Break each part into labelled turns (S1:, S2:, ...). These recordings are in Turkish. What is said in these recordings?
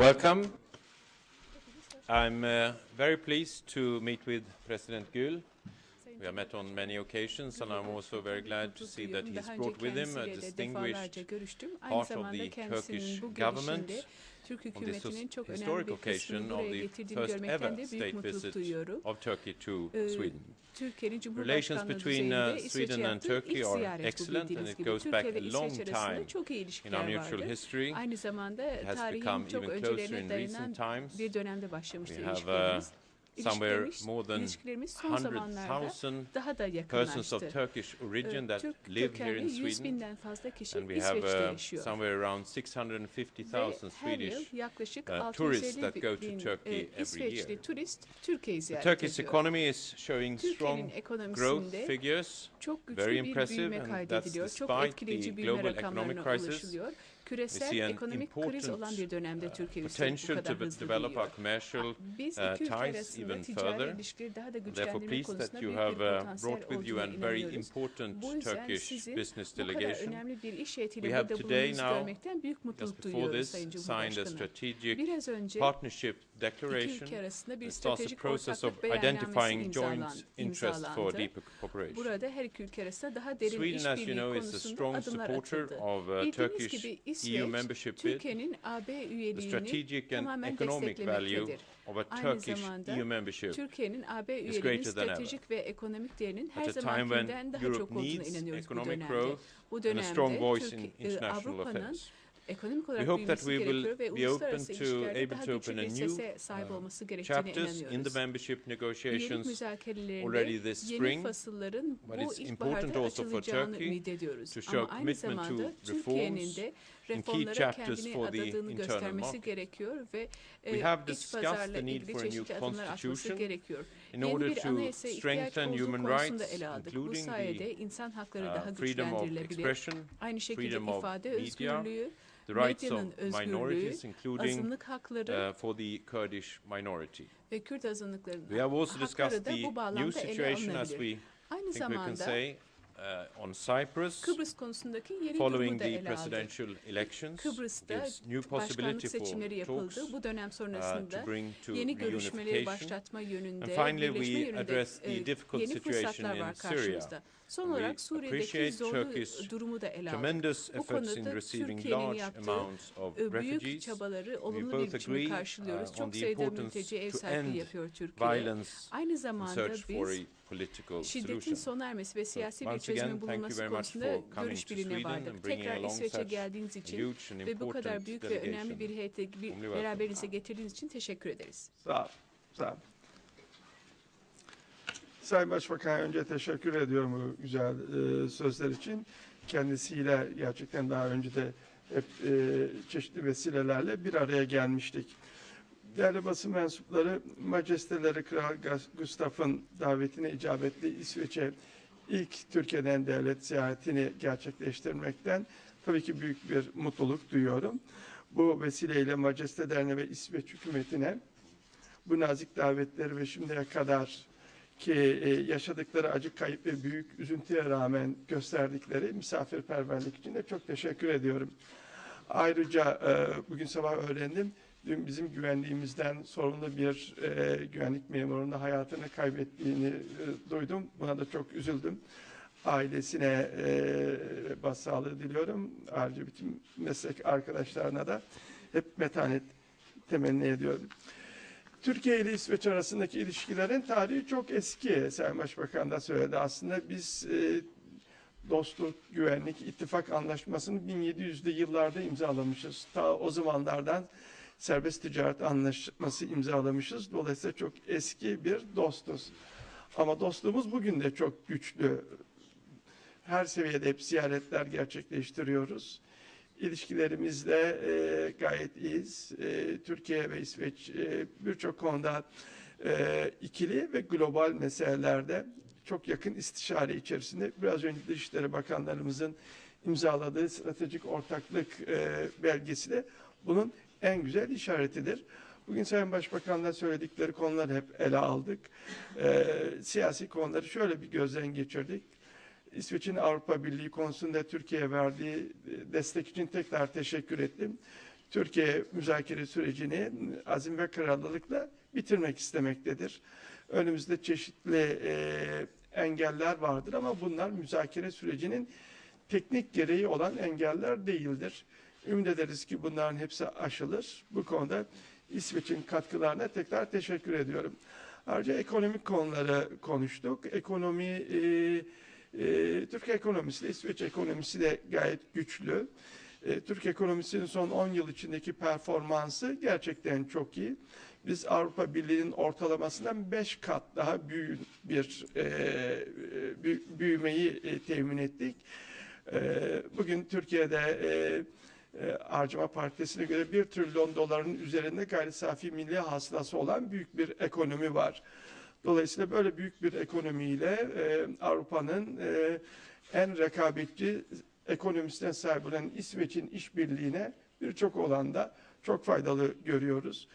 S1: Welcome. I'm uh, very pleased to meet with President Gül. We have met on many occasions, and I'm also very glad to see that he's brought with him a distinguished part of the Turkish government
S2: Türk
S1: on this
S2: hükümetinin çok önemli
S1: historic occasion of the first ever state visit
S2: duyuyorum.
S1: of Turkey to Sweden. Relations between uh, Sweden and Turkey are excellent, and it goes back a long time in our mutual history. It has become even closer in recent times.
S2: bir dönemde başlamıştır
S1: We have, uh. Somewhere more than
S2: ilişkilerimiz son zamanlarda
S1: 100,000
S2: daha da
S1: persons of. Turkish origin
S2: Ee,
S1: that
S2: Türk
S1: live here in
S2: 100
S1: Sweden. And we have uh, somewhere around
S2: Ve
S1: 650,000
S2: her yıl
S1: Swedish uh, tourists
S2: 650
S1: that go to Turkey
S2: e,
S1: every year. The Turkish economy is showing strong growth figures, very impressive, and that's despite the global economic crisis.
S2: Küresel ekonomik kriz olan bir dönemde
S1: uh,
S2: Türkiye üstelik bu kadar hızlı büyüyor.
S1: our commercial
S2: Biz
S1: uh,
S2: iki ülke arasında ticari ilişkileri daha da güçlendirme konusunda büyük bir
S1: uh,
S2: potansiyel olduğuna inanıyoruz. Bu yüzden
S1: Turkish
S2: sizin bu kadar önemli bir iş heyetiyle burada bulunduğunuzu
S1: now,
S2: görmekten büyük mutluluk duyuyoruz Sayın Cumhurbaşkanı. Biraz önce
S1: partnership
S2: iki ülke arasında bir stratejik ortaklık beyannamesi imzalandı.
S1: cooperation.
S2: Burada her iki ülke arasında daha derin
S1: Sweden, as you
S2: işbirliği konusunda adımlar atıldı. Bildiğiniz gibi
S1: EU membership bid. The strategic and economic value of a Turkish EU membership is greater than ever. At a time when Europe needs economic growth and a strong voice in
S2: e,
S1: international affairs.
S2: ekonomik
S1: We
S2: olarak
S1: hope that we will
S2: ve
S1: be open to able to open a new
S2: sahip
S1: uh,
S2: olması
S1: chapters in the membership negotiations already this spring, but
S2: bu
S1: it's important also for Turkey to show commitment to reforms
S2: reformlara kendini adadığını göstermesi gerekiyor ve e, iç pazarla ilgili çeşitli adımlar atması gerekiyor. Yeni bir
S1: to
S2: anayasaya ihtiyaç olduğu konusunda ele aldık. Bu sayede insan hakları daha
S1: uh, of
S2: güçlendirilebilir. Aynı şekilde ifade özgürlüğü,
S1: the rights of minorities, including uh, for the Kurdish minority. We have also discussed the new situation as we
S2: Aynı
S1: think we can say uh, on Cyprus
S2: Kıbrıs konusundaki durumu
S1: following the presidential elections
S2: Kıbrıs'ta
S1: gives new possibility for
S2: seçimleri
S1: talks
S2: yapıldı. Bu dönem
S1: uh,
S2: sonrasında
S1: to bring to
S2: yeni görüşmeleri başlatma yönünde,
S1: And finally, we address the
S2: e,
S1: difficult situation in Syria.
S2: Son olarak Suriye'deki zorlu durumu da ele aldık. Bu konuda Türkiye'nin yaptığı e, büyük çabaları olumlu bir biçimde
S1: agree,
S2: karşılıyoruz.
S1: uh,
S2: Çok sayıda mülteci ev sahipliği yapıyor Türkiye. Aynı
S1: and
S2: zamanda biz şiddetin sona ermesi ve siyasi bir çözümün
S1: thank you
S2: bulunması
S1: very much
S2: konusunda
S1: for coming
S2: görüş birliğine vardık.
S1: bringing
S2: Tekrar İsveç'e geldiğiniz için ve bu kadar
S1: important
S2: büyük ve önemli bir heyeti beraberinize getirdiğiniz için teşekkür ederiz.
S3: Sağ ol. Sağ ol. Sayın Başbakan önce teşekkür ediyorum bu güzel e, sözler için. Kendisiyle gerçekten daha önce de hep e, çeşitli vesilelerle bir araya gelmiştik. Değerli basın mensupları, Majesteleri Kral Gustaf'ın davetine icabetli İsveç'e ilk Türkiye'den devlet ziyaretini gerçekleştirmekten tabii ki büyük bir mutluluk duyuyorum. Bu vesileyle majestelerine ve İsveç hükümetine bu nazik davetleri ve şimdiye kadar ki e, yaşadıkları acı kayıp ve büyük üzüntüye rağmen gösterdikleri misafirperverlik için de çok teşekkür ediyorum. Ayrıca e, bugün sabah öğrendim, dün bizim güvenliğimizden sorumlu bir e, güvenlik memurunun hayatını kaybettiğini e, duydum. Buna da çok üzüldüm. Ailesine e, başsağlığı diliyorum. Ayrıca bütün meslek arkadaşlarına da hep metanet temenni ediyorum. Türkiye ile İsveç arasındaki ilişkilerin tarihi çok eski. Sayın Başbakan da söyledi. Aslında biz e, dostluk, güvenlik, ittifak anlaşmasını 1700'lü yıllarda imzalamışız. Ta o zamanlardan serbest ticaret anlaşması imzalamışız. Dolayısıyla çok eski bir dostuz. Ama dostluğumuz bugün de çok güçlü. Her seviyede hep ziyaretler gerçekleştiriyoruz. İlişkilerimizde e, gayet iyiyiz. E, Türkiye ve İsveç e, birçok konuda e, ikili ve global meselelerde çok yakın istişare içerisinde biraz önce Dışişleri Bakanlarımızın imzaladığı stratejik ortaklık e, belgesi de bunun en güzel işaretidir. Bugün Sayın Başbakan'la söyledikleri konuları hep ele aldık. E, siyasi konuları şöyle bir gözden geçirdik. İsveç'in Avrupa Birliği konusunda Türkiye'ye verdiği destek için tekrar teşekkür ettim. Türkiye müzakere sürecini azim ve kararlılıkla bitirmek istemektedir. Önümüzde çeşitli e, engeller vardır ama bunlar müzakere sürecinin teknik gereği olan engeller değildir. Ümit ederiz ki bunların hepsi aşılır. Bu konuda İsveç'in katkılarına tekrar teşekkür ediyorum. Ayrıca ekonomik konuları konuştuk. Ekonomi, e, e, Türk ekonomisi de İsveç ekonomisi de gayet güçlü. E, Türk ekonomisinin son 10 yıl içindeki performansı gerçekten çok iyi. Biz Avrupa Birliği'nin ortalamasından 5 kat daha büyük bir e, büyü- büyümeyi e, temin ettik. E, bugün Türkiye'de e, e, harcama paritesine göre 1 trilyon doların üzerinde gayri safi milli hasılası olan büyük bir ekonomi var. Dolayısıyla böyle büyük bir ekonomiyle e, Avrupa'nın e, en rekabetçi ekonomisine sahip olan İsveç'in işbirliğine birçok olanda çok faydalı görüyoruz.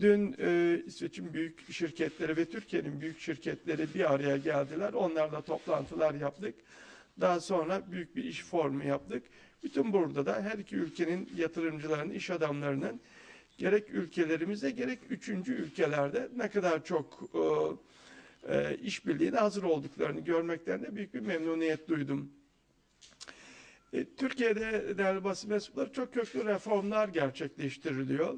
S3: Dün e, İsveç'in büyük şirketleri ve Türkiye'nin büyük şirketleri bir araya geldiler. Onlarla toplantılar yaptık. Daha sonra büyük bir iş formu yaptık. Bütün burada da her iki ülkenin yatırımcılarının, iş adamlarının gerek ülkelerimizde gerek üçüncü ülkelerde ne kadar çok e, e, işbirliğine hazır olduklarını görmekten de büyük bir memnuniyet duydum. E, Türkiye'de değerli basın mensupları çok köklü reformlar gerçekleştiriliyor.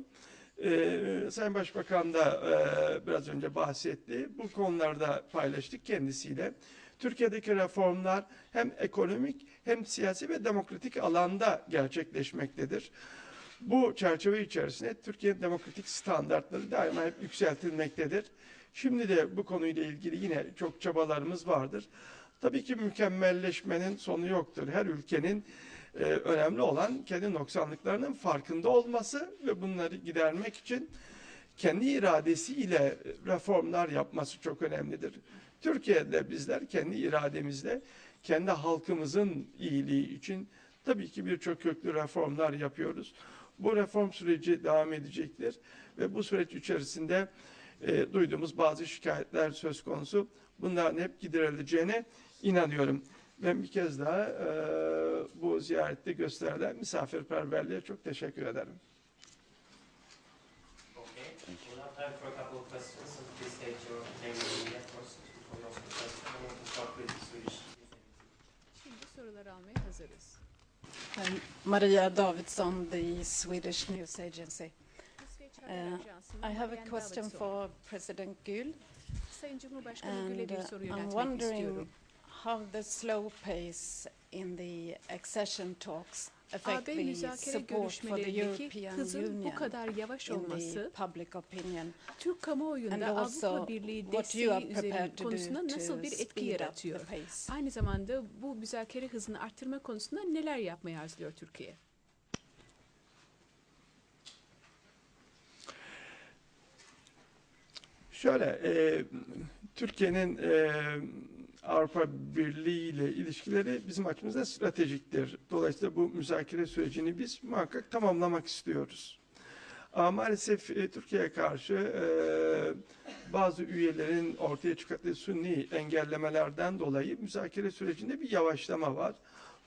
S3: E, Sayın Başbakan da e, biraz önce bahsetti. Bu konularda paylaştık kendisiyle. Türkiye'deki reformlar hem ekonomik hem siyasi ve demokratik alanda gerçekleşmektedir. Bu çerçeve içerisinde Türkiye'nin demokratik standartları daima hep yükseltilmektedir. Şimdi de bu konuyla ilgili yine çok çabalarımız vardır. Tabii ki mükemmelleşmenin sonu yoktur. Her ülkenin e, önemli olan kendi noksanlıklarının farkında olması ve bunları gidermek için kendi iradesiyle reformlar yapması çok önemlidir. Türkiye'de bizler kendi irademizle kendi halkımızın iyiliği için tabii ki birçok köklü reformlar yapıyoruz. Bu reform süreci devam edecektir ve bu süreç içerisinde e, duyduğumuz bazı şikayetler söz konusu. Bunların hep giderileceğine inanıyorum. Ben bir kez daha e, bu ziyarette gösterilen misafirperverliğe çok teşekkür ederim.
S4: Okay. Media first before you ask the question. And we can start with Swedish.
S2: Şimdi soruları almaya hazırız.
S5: Um, Maria Davidsson, the Swedish News Agency.
S2: İsveç Haber
S5: Uh,
S2: Ajansı'ndan
S5: I have a
S2: Marianne
S5: question
S2: Davidson.
S5: for President Gül,
S2: Sayın Cumhurbaşkanı Gül'e
S5: and
S2: bir
S5: uh,
S2: soru
S5: I'm
S2: yöneltmek
S5: wondering
S2: istiyorum.
S5: how the slow pace in the accession talks affect
S2: AB
S5: the
S2: müzakere
S5: support for the
S2: görüşmelerindeki
S5: European
S2: hızın bu
S5: Union
S2: kadar yavaş
S5: in the
S2: olması
S5: public opinion,
S2: Türk kamuoyunda
S5: and
S2: Avrupa
S5: also
S2: Birliği
S5: what you are
S2: desteği üzerine
S5: prepared to do
S2: nasıl
S5: to
S2: bir etki
S5: speed up the
S2: yaratıyor?
S5: pace.
S2: Aynı zamanda bu müzakere hızını arttırma konusunda neler yapmayı arzuluyor Türkiye?
S3: Şöyle, e, Türkiye'nin e, Avrupa Birliği ile ilişkileri bizim açımızda stratejiktir. Dolayısıyla bu müzakere sürecini biz muhakkak tamamlamak istiyoruz. Ama maalesef e, Türkiye'ye karşı e, bazı üyelerin ortaya çıkarttığı sünni engellemelerden dolayı müzakere sürecinde bir yavaşlama var.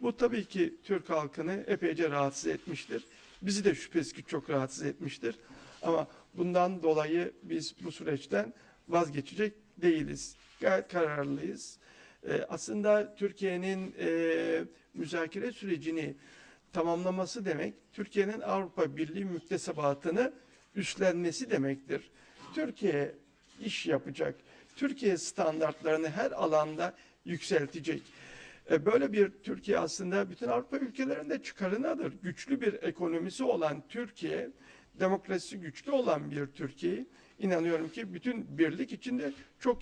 S3: Bu tabii ki Türk halkını epeyce rahatsız etmiştir. Bizi de şüphesiz ki çok rahatsız etmiştir. Ama bundan dolayı biz bu süreçten vazgeçecek değiliz. Gayet kararlıyız. Ee, aslında Türkiye'nin e, müzakere sürecini tamamlaması demek, Türkiye'nin Avrupa Birliği müktesebatını üstlenmesi demektir. Türkiye iş yapacak. Türkiye standartlarını her alanda yükseltecek. E, Böyle bir Türkiye aslında bütün Avrupa ülkelerinde çıkarınadır. Güçlü bir ekonomisi olan Türkiye, demokrasisi güçlü olan bir Türkiye, inanıyorum ki bütün birlik içinde çok